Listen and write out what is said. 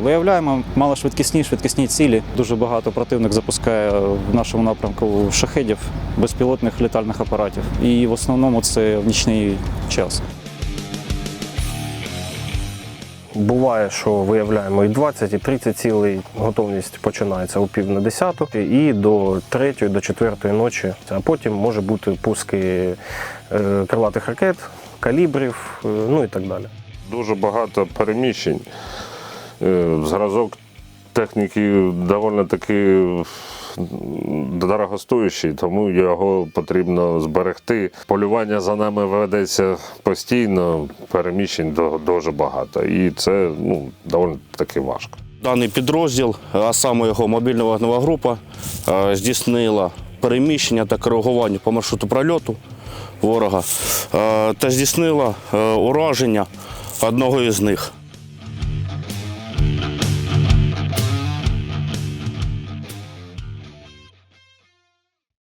Виявляємо малошвидкісні, швидкісні цілі. Дуже багато противник запускає в нашому напрямку шахедів, безпілотних літальних апаратів. І в основному це в нічний час. Буває, що виявляємо і 20, і 30 цілей. Готовність починається о пів на 10 і до 3, до 4 ночі. А потім може бути пуски е, крилатих ракет, калібрів, е, ну і так далі. Дуже багато переміщень. Е, Зразок техніки доволі таки дорогостоящий, тому його потрібно зберегти. Полювання за нами ведеться постійно, переміщень дуже багато. І це ну, доволі таки важко. Даний підрозділ, а саме його мобільна вогнева група, е, здійснила переміщення та коригування по маршруту прольоту ворога е, та здійснила ураження одного із них.